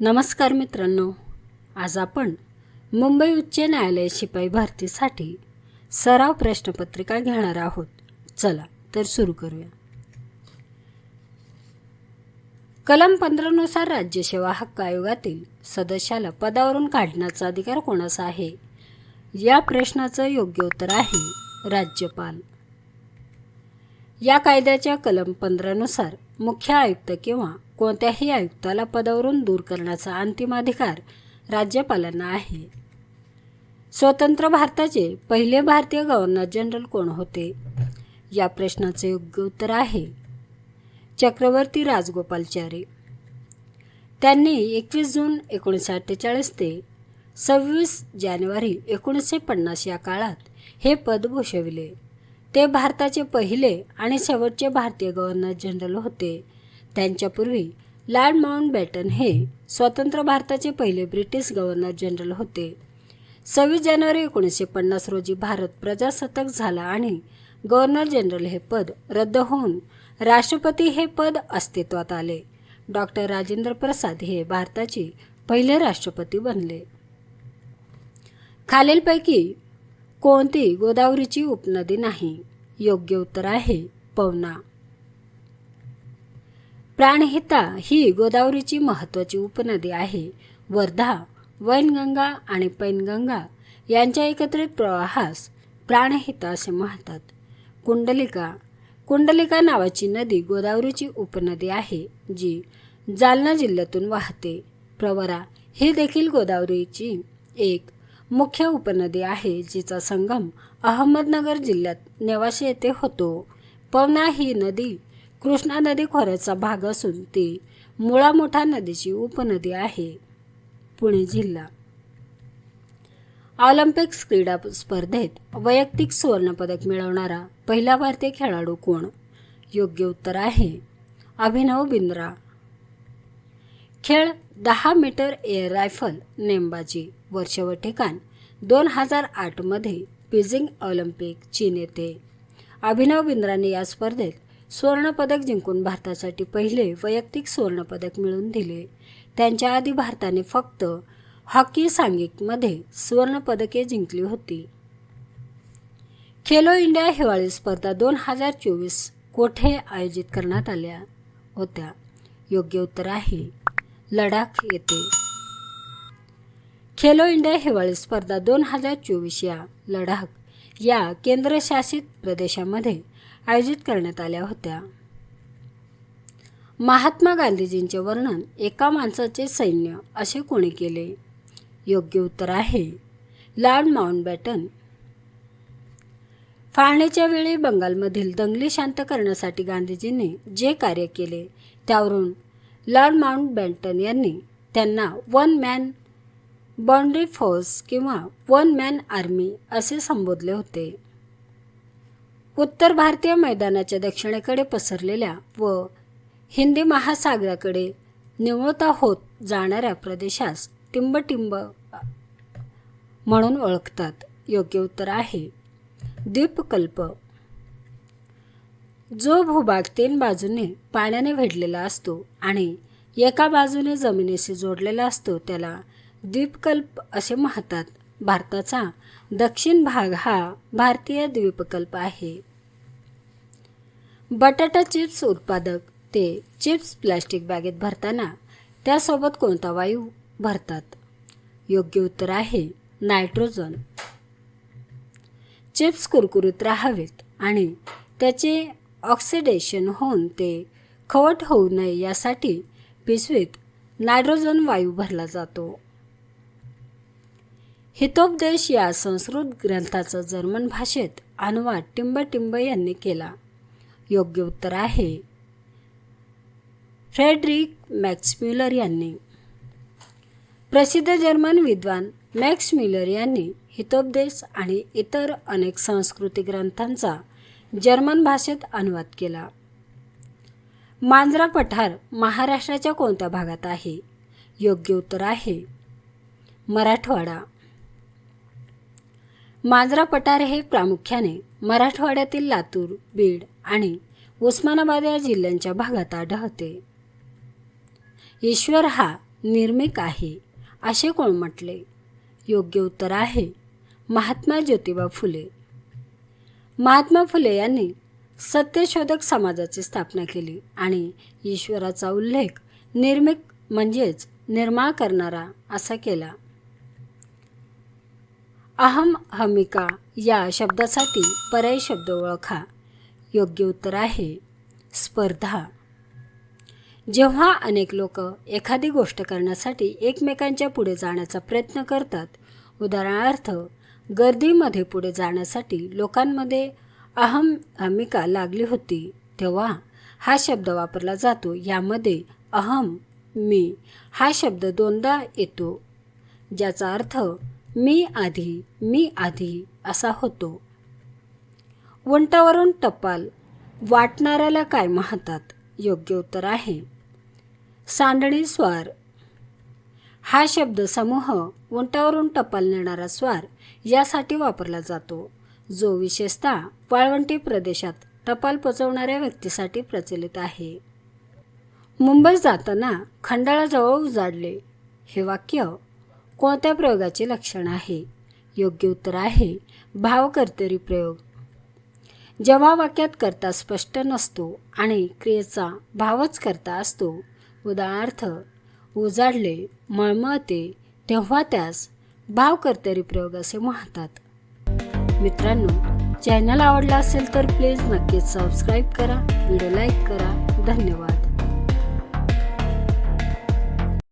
नमस्कार मित्रांनो आज आपण मुंबई उच्च न्यायालय शिपाई भरतीसाठी सराव प्रश्नपत्रिका घेणार आहोत. चला तर सुरू करूया. कलम पंधरानुसार राज्यसेवा हक्क आयोगातील सदस्याला पदावरून काढण्याचा अधिकार कोणाचा आहे? या प्रश्नाचं योग्य उत्तर आहे राज्यपाल. या कायद्याच्या कलम पंधरानुसार मुख्य आयुक्त किंवा कोणत्याही आयुक्ताला पदावरून दूर करण्याचा अंतिम अधिकार राज्यपालांना आहे. स्वतंत्र भारताचे पहिले भारतीय गव्हर्नर जनरल कोण होते? या प्रश्नाचे योग्य उत्तर आहे चक्रवर्ती राजगोपालचारी. त्यांनी एकवीस जून एकोणीसशे अठ्ठेचाळीस ते सव्वीस जानेवारी एकोणीसशे पन्नास या काळात हे पद भूषविले. ते भारताचे पहिले आणि शेवटचे भारतीय गव्हर्नर जनरल होते. त्यांच्यापूर्वी लॉर्ड माउंट बॅटन हे स्वतंत्र भारताचे पहिले ब्रिटिश गव्हर्नर जनरल होते. सव्वीस जानेवारी एकोणीसशे पन्नास रोजी भारत प्रजासत्ताक झाला आणि गव्हर्नर जनरल हे पद रद्द होऊन राष्ट्रपती हे पद अस्तित्वात आले. डॉक्टर राजेंद्र प्रसाद हे भारताचे पहिले राष्ट्रपती बनले. खालीलपैकी कोणती गोदावरीची उपनदी नाही? योग्य उत्तर आहे पवना. प्राणहिता ही गोदावरीची महत्त्वाची उपनदी आहे. वर्धा वैनगंगा आणि पैनगंगा यांच्या एकत्रित प्रवाहास प्राणहिता असे म्हणतात. कुंडलिका. कुंडलिका नावाची नदी गोदावरीची उपनदी आहे जी जालना जिल्ह्यातून वाहते. प्रवरा ही देखील गोदावरीची एक मुख्य उपनदी आहे जिचा संगम अहमदनगर जिल्ह्यात नेवाशी येथे होतो. पवना ही नदी कृष्णा नदी खोऱ्याचा भाग असून ती मुळा मोठा नदीची उपनदी आहे. पुणे जिल्हा ऑलिम्पिक्स क्रीडा स्पर्धेत वैयक्तिक सुवर्णपदक मिळवणारा पहिला भारतीय खेळाडू कोण? योग्य उत्तर आहे अभिनव बिंद्रा. खेळ दहा मीटर एअर रायफल नेमबाजी. वर्ष ठिकाण. दोन हजार आठमध्ये बीजिंग ऑलिम्पिक चीन येथे. अभिनव बिंद्राने या स्पर्धेत सुवर्णपदक जिंकून भारतासाठी पहिले वैयक्तिक सुवर्णपदक मिळवून दिले. त्यांच्या आधी भारताने फक्त हॉकी सांघिकमध्ये सुवर्णपदके जिंकली होती. खेलो इंडिया हिवाळी स्पर्धा दोन हजार चोवीस कोठे आयोजित करण्यात आल्या होत्या? योग्य उत्तर आहे लडाख येथे. खेलो इंडिया हिवाळी स्पर्धा दोन हजार चोवीस या लडाख या केंद्रशासित प्रदेशामध्ये आयोजित करण्यात आल्या होत्या. महात्मा गांधीजींचे वर्णन एका माणसाचे सैन्य असे कोणी केले? योग्य उत्तर आहे लॉर्ड माउंटबॅटन. फाळणीच्या वेळी बंगालमधील दंगली शांत करण्यासाठी गांधीजींनी जे कार्य केले त्यावरून लॉर्ड माउंटबॅटन यांनी त्यांना वन मॅन बाउंड्री फोर्स किंवा वन मॅन आर्मी असे संबोधले होते. उत्तर भारतीय मैदानाच्या दक्षिणेकडे पसरलेल्या व हिंदी महासागराकडे निवळता होत जाणाऱ्या प्रदेशास टिंबटिंब म्हणून ओळखतात. योग्य उत्तर आहे द्वीपकल्प. जो भूभाग तीन बाजूने पाण्याने वेढलेला असतो आणि एका बाजूने जमिनीशी जोडलेला असतो त्याला द्वीपकल्प असे म्हणतात. भारताचा दक्षिण भाग हा भारतीय द्वीपकल्प आहे. बटाटा चिप्स उत्पादक ते चिप्स प्लास्टिक बॅगेत भरताना त्यासोबत कोणता वायू भरतात? योग्य उत्तर आहे नायट्रोजन. चिप्स कुरकुरीत राहावेत आणि त्याचे ऑक्सिडेशन होऊन ते खवट होऊ नये यासाठी पिशवीत नायट्रोजन वायू भरला जातो. हितोपदेश या संस्कृत ग्रंथाचा जर्मन भाषेत अनुवाद टिंबटिंब यांनी केला. योग्य उत्तर आहे. फ्रेडरिक मॅक्स म्युलर यांनी. प्रसिद्ध जर्मन विद्वान मॅक्स म्युलर यांनी हितोपदेश आणि इतर अनेक संस्कृती ग्रंथांचा जर्मन भाषेत अनुवाद केला. मांजरा पठार महाराष्ट्राच्या कोणत्या भागात आहे? योग्य उत्तर आहे. मराठवाडा. मांजरा पठार हे प्रामुख्याने मराठवाड्यातील लातूर बीड आणि उस्मानाबाद या जिल्ह्यांच्या भागात आढळते. ईश्वर हा निर्मिक आहे असे कोण म्हटले? योग्य उत्तर आहे महात्मा ज्योतिबा फुले. महात्मा फुले यांनी सत्यशोधक समाजाची स्थापना केली आणि ईश्वराचा उल्लेख निर्मिक म्हणजेच निर्माण करणारा असा केला. अहम हमिका या शब्दासाठी पर्याय शब्द ओळखा. योग्य उत्तर आहे स्पर्धा. जेव्हा अनेक लोक एखादी गोष्ट करण्यासाठी एकमेकांच्या पुढे जाण्याचा प्रयत्न करतात उदाहरणार्थ गर्दीमध्ये पुढे जाण्यासाठी लोकांमध्ये अहम हमिका लागली होती तेव्हा हा शब्द वापरला जातो. यामध्ये अहम मी हा शब्द दोनदा येतो ज्याचा अर्थ मी आधी मी आधी असा होतो. उंटावरून टपाल वाटणाऱ्याला काय म्हणतात योग्य उत्तर आहे. सांडणी स्वार. हा शब्द समूह उंटावरून टपाल नेणारा स्वार यासाठी वापरला जातो जो विशेषतः वाळवंटी प्रदेशात टपाल पोचवणाऱ्या व्यक्तीसाठी प्रचलित आहे. मुंबई जाताना खंडाळाजवळ उजाडले हे वाक्य कोणत्या प्रयोगाचे लक्षण आहे? योग्य उत्तर आहे भावकर्तरी प्रयोग. जेव्हा वाक्यात करता स्पष्ट नसतो आणि क्रियेचा भावच करता असतो. उदाहरणार्थ उजाडले मळमळते तेव्हा त्यास भावकर्तरी प्रयोग असे म्हणतात. मित्रांनो चॅनल आवडला असेल तर प्लीज नक्कीच सबस्क्राईब करा व्हिडिओ लाईक करा. धन्यवाद.